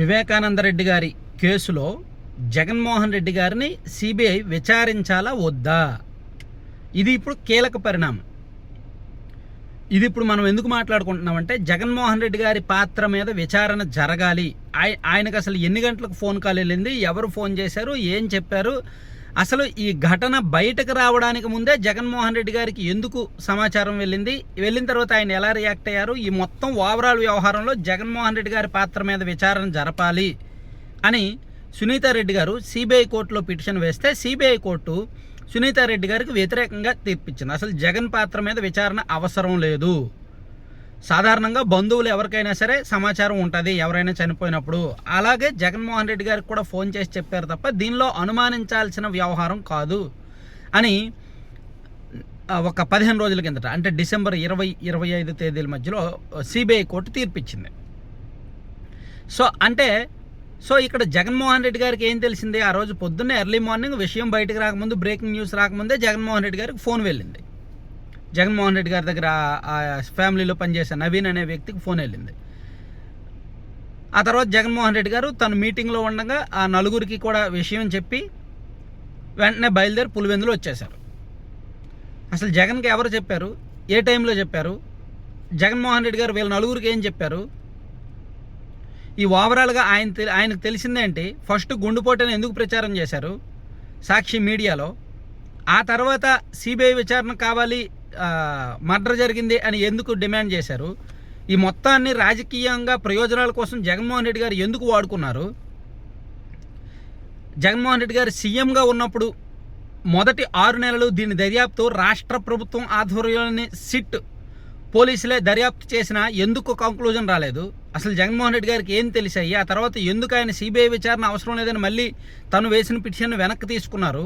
వివేకానంద రెడ్డి గారి కేసులో జగన్మోహన్ రెడ్డి గారిని సిబిఐ విచారించాలా వద్దా? ఇది ఇప్పుడు కీలక పరిణామం. ఇది ఇప్పుడు మనం ఎందుకు మాట్లాడుకుంటున్నామంటే జగన్మోహన్ రెడ్డి గారి పాత్ర మీద విచారణ జరగాలి. ఆయ ఆయనకు అసలు ఎన్ని గంటలకు ఫోన్ కాల్ వెళ్ళింది? ఎవరు ఫోన్ చేశారు? ఏం చెప్పారు? అసలు ఈ ఘటన బయటకు రావడానికి ముందే జగన్మోహన్ రెడ్డి గారికి ఎందుకు సమాచారం వెళ్ళింది? వెళ్ళిన తర్వాత ఆయన ఎలా రియాక్ట్ అయ్యారు? ఈ మొత్తం ఓవరాల్ వ్యవహారంలో జగన్మోహన్ రెడ్డి గారి పాత్ర మీద విచారణ జరపాలి అని సునీతారెడ్డి గారు సిబిఐ కోర్టులో పిటిషన్ వేస్తే సిబిఐ కోర్టు సునీతారెడ్డి గారికి వ్యతిరేకంగా తీర్పిచ్చింది. అసలు జగన్ పాత్ర మీద విచారణ అవసరం లేదు. సాధారణంగా బంధువులు ఎవరికైనా సరే సమాచారం ఉంటుంది ఎవరైనా చనిపోయినప్పుడు. అలాగే జగన్మోహన్ రెడ్డి గారికి కూడా ఫోన్ చేసి చెప్పారు తప్ప దీనిలో అనుమానించాల్సిన వ్యవహారం కాదు అని ఒక పదిహేను రోజుల కిందట అంటే డిసెంబర్ ఇరవై ఇరవై ఐదు తేదీల మధ్యలో సిబిఐ కోర్టు తీర్పిచ్చింది. సో అంటే సో ఇక్కడ జగన్మోహన్ రెడ్డి గారికి ఏం తెలిసింది? ఆ రోజు పొద్దున్నే ఎర్లీ మార్నింగ్ విషయం బయటకు రాకముందు బ్రేకింగ్ న్యూస్ రాకముందే జగన్మోహన్ రెడ్డి గారికి ఫోన్ వెళ్ళింది. జగన్మోహన్ రెడ్డి గారి దగ్గర ఆ ఫ్యామిలీలో పనిచేసే నవీన్ అనే వ్యక్తికి ఫోన్ వెళ్ళింది. ఆ తర్వాత జగన్మోహన్ రెడ్డి గారు తను మీటింగ్లో ఉండగా ఆ నలుగురికి కూడా విషయం చెప్పి వెంటనే బయలుదేరి పులివెందులు వచ్చేశారు. అసలు జగన్కి ఎవరు చెప్పారు? ఏ టైంలో చెప్పారు? జగన్మోహన్ రెడ్డి గారు వీళ్ళ నలుగురికి ఏం చెప్పారు? ఈ ఓవరాల్గా ఆయన ఆయనకు తెలిసిందేంటి ఫస్ట్ గుండుపోటని ఎందుకు ప్రచారం చేశారు? సాక్షి మీడియాలో. ఆ తర్వాత సిబిఐ విచారణ కావాలి మర్డర్ జరిగింది అని ఎందుకు డిమాండ్ చేశారు? ఈ మొత్తాన్ని రాజకీయంగా ప్రయోజనాల కోసం జగన్మోహన్ రెడ్డి గారు ఎందుకు వాడుకున్నారు? జగన్మోహన్ రెడ్డి గారు సీఎంగా ఉన్నప్పుడు మొదటి ఆరు నెలలు దీని దర్యాప్తు రాష్ట్ర ప్రభుత్వం ఆధ్వర్యంలోని సిట్ పోలీసులే దర్యాప్తు చేసినా ఎందుకు కంక్లూజన్ రాలేదు? అసలు జగన్మోహన్ రెడ్డి గారికి ఏం తెలిసాయి? ఆ తర్వాత ఎందుకు ఆయన సిబిఐ విచారణ అవసరం లేదని మళ్ళీ తను వేసిన పిటిషన్ వెనక్కి తీసుకున్నారు?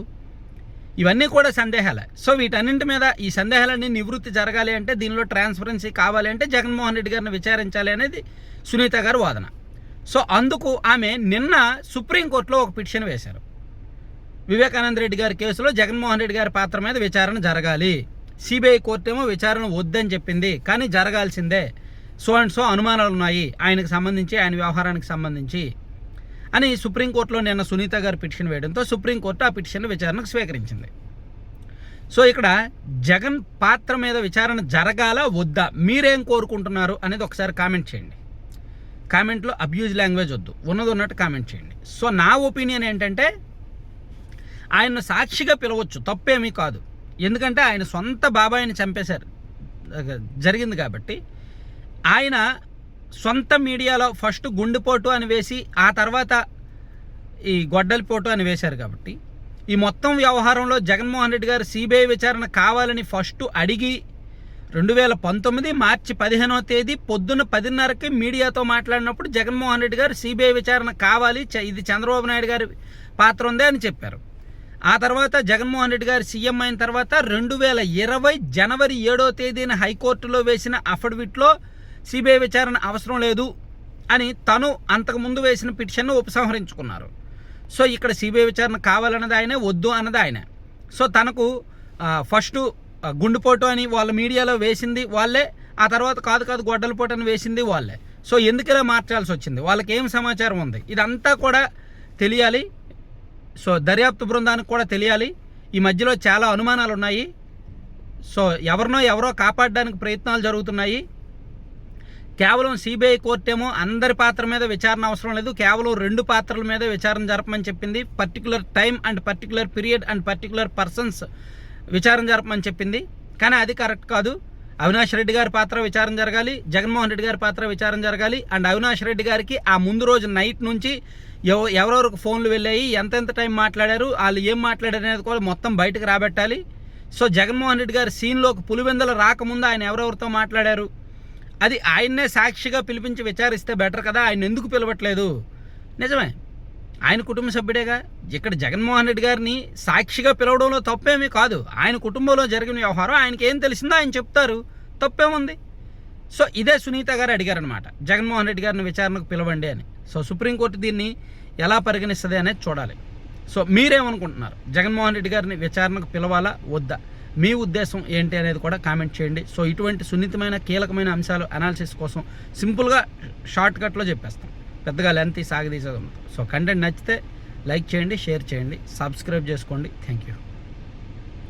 ఇవన్నీ కూడా సందేహాలే. సో వీటన్నింటి మీద ఈ సందేహాలన్నీ నివృత్తి జరగాలి అంటే దీనిలో ట్రాన్స్పరెన్సీ కావాలి అంటే జగన్మోహన్ రెడ్డి గారిని విచారించాలి అనేది సునీత గారు వాదన. సో అందుకు ఆమె నిన్న సుప్రీంకోర్టులో ఒక పిటిషన్ వేశారు. వివేకానంద రెడ్డి గారి కేసులో జగన్మోహన్ రెడ్డి గారి పాత్ర మీద విచారణ జరగాలి. సిబిఐ కోర్టు ఏమో విచారణ వద్దని చెప్పింది కానీ జరగాల్సిందే. సో అండ్ సో అనుమానాలు ఉన్నాయి ఆయనకు సంబంధించి ఆయన వ్యవహారానికి సంబంధించి. అని సుప్రీంకోర్టులో నిన్న సునీత గారు పిటిషన్ వేయడంతో సుప్రీంకోర్టు ఆ పిటిషన్ విచారణకు స్వీకరించింది. సో ఇక్కడ జగన్ పాత్ర మీద విచారణ జరగాల వద్దా? మీరేం కోరుకుంటున్నారు అనేది ఒకసారి కామెంట్ చేయండి. కామెంట్లో అబ్యూజ్ లాంగ్వేజ్ వద్దు. ఉన్నది ఉన్నట్టు కామెంట్ చేయండి. సో నా ఒపీనియన్ ఏంటంటే ఆయన్ను సాక్షిగా పిలవచ్చు. తప్పేమీ కాదు. ఎందుకంటే ఆయన సొంత బాబాయిని చంపేశారు. జరిగింది కాబట్టి. ఆయన సొంత మీడియాలో ఫస్ట్ గుండెపోటు అని వేసి ఆ తర్వాత ఈ గొడ్డలిపోటు అని వేశారు కాబట్టి ఈ మొత్తం వ్యవహారంలో జగన్మోహన్ రెడ్డి గారు సిబిఐ విచారణ కావాలని ఫస్ట్ అడిగి రెండు వేల పంతొమ్మిది మార్చి పదిహేనో తేదీ పొద్దున్న పదిన్నరకి మీడియాతో మాట్లాడినప్పుడు జగన్మోహన్ రెడ్డి గారు సిబిఐ విచారణ కావాలి చ- ఇది చంద్రబాబు నాయుడు గారి పాత్ర ఉందే అని చెప్పారు. ఆ తర్వాత జగన్మోహన్ రెడ్డి గారు సీఎం అయిన తర్వాత రెండు వేల ఇరవై జనవరి ఏడో తేదీన హైకోర్టులో వేసిన అఫిడవిట్లో సిబిఐ విచారణ అవసరం లేదు అని తను అంతకుముందు వేసిన పిటిషన్ను ఉపసంహరించుకున్నారు. సో ఇక్కడ సిబిఐ విచారణ కావాలన్నది ఆయనే వద్దు అన్నది ఆయన. సో తనకు ఫస్ట్ గుండెపోటు అని వాళ్ళ మీడియాలో వేసింది వాళ్ళే ఆ తర్వాత కాదు కాదు గొడ్డలపోటు అని వేసింది వాళ్ళే. సో ఎందుకు ఇలా మార్చాల్సి వచ్చింది వాళ్ళకి ఏం సమాచారం ఉంది? ఇదంతా కూడా తెలియాలి. సో దర్యాప్తు బృందానికి కూడా తెలియాలి. ఈ మధ్యలో చాలా అనుమానాలు ఉన్నాయి సో ఎవరినో ఎవరో కాపాడడానికి ప్రయత్నాలు జరుగుతున్నాయి. కేవలం సిబిఐ కోర్టు ఏమో అందరి పాత్ర మీద విచారణ అవసరం లేదు. కేవలం రెండు పాత్రల మీద విచారణ జరపమని చెప్పింది. Particular time and particular period and particular persons విచారణ జరపమని చెప్పింది. కానీ అది కరెక్ట్ కాదు. అవినాష్ రెడ్డి గారి పాత్ర విచారణ జరగాలి. జగన్మోహన్ రెడ్డి గారి పాత్ర విచారణ జరగాలి. అండ్ అవినాష్ రెడ్డి గారికి ఆ ముందు రోజు నైట్ నుంచి ఎవ ఎవరెవరికి ఫోన్లు వెళ్ళాయి ఎంతెంత టైం మాట్లాడారు వాళ్ళు ఏం మాట్లాడారు అనేది కూడా మొత్తం బయటకు రాబెట్టాలి. సో జగన్మోహన్ రెడ్డి గారి సీన్లోకి పులివెందలు రాకముందు ఆయన ఎవరెవరితో మాట్లాడారు? అది ఆయన్నే సాక్షిగా పిలిపించి విచారిస్తే బెటర్ కదా ఆయన ఎందుకు పిలవట్లేదు? నిజమే. ఆయన కుటుంబ సభ్యుడేగా. ఇక్కడ జగన్మోహన్ రెడ్డి గారిని సాక్షిగా పిలవడంలో తప్పేమీ కాదు. ఆయన కుటుంబంలో జరిగిన వ్యవహారం ఆయనకి ఏం తెలిసిందో ఆయన చెప్తారు. తప్పేముంది? సో ఇదే సునీత గారు అడిగారనమాట జగన్మోహన్ రెడ్డి గారిని విచారణకు పిలవండి అని. సో సుప్రీంకోర్టు దీన్ని ఎలా పరిగణిస్తుంది అనేది చూడాలి. సో మీరేమనుకుంటున్నారు? జగన్మోహన్ రెడ్డి గారిని విచారణకు పిలవాలా? వద్దా? మీ ఉద్దేశం ఏంటి అనేది కూడా కామెంట్ చేయండి. సో ఇటువంటి సున్నితమైన కీలకమైన అంశాలు అనాలిసిస్ కోసం సింపుల్గా షార్ట్ కట్లో చెప్పేస్తాం. పెద్దగా లెంత్ సాగదీసేది సో కంటెంట్ నచ్చితే లైక్ చేయండి షేర్ చేయండి సబ్స్క్రైబ్ చేసుకోండి. Thank you